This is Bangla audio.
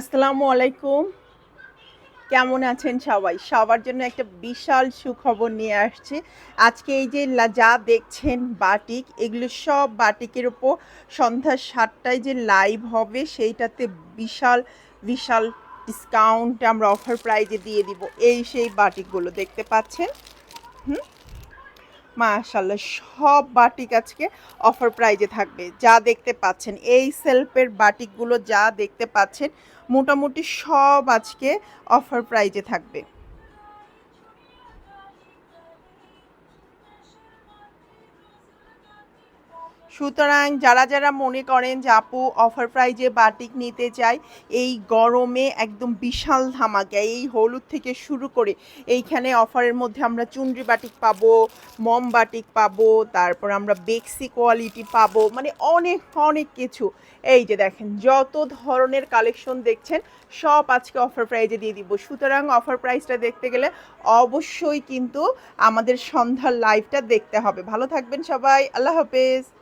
আসসালামু আলাইকুম। কেমন আছেন সবাই? সবার জন্য একটা বিশাল সুখবর নিয়ে আসছি। আজকে এই যে যা দেখছেন বাটিক, এগুলো সব বাটিকের ওপর সন্ধ্যা সাতটায় যে লাইভ হবে, সেইটাতে বিশাল বিশাল ডিসকাউন্ট আমরা অফার প্রাইজে দিয়ে দিব। এই সেই বাটিকগুলো দেখতে পাচ্ছেন? হুম? মাশাল্লাহ সব বাটিক আজকে অফার প্রাইজে থাকবে। যা দেখতে পাচ্ছেন, এই সেলফের বাটিকগুলো যা দেখতে পাচ্ছেন, মোটামুটি সব আজকে অফার প্রাইজে থাকবে। সুতরাং যারা যারা মনে করেন যে আপু অফার প্রাইজে বাটিক নিতে চাই এই গরমে একদম বিশাল ধামাকা, এই হলুদ থেকে শুরু করে এইখানে অফারের মধ্যে আমরা চুনরি বাটিক পাবো, মম বাটিক পাবো, তারপর আমরা বেক্সি কোয়ালিটি পাবো মানে অনেক অনেক কিছু। এই যে দেখেন, যত ধরনের কালেকশন দেখছেন, সব আজকে অফার প্রাইজে দিয়ে দিব। সুতরাং অফার প্রাইসটা দেখতে গেলে অবশ্যই কিন্তু আমাদের সন্ধ্যার লাইভটা দেখতে হবে। ভালো থাকবেন সবাই, আল্লাহ হাফেজ।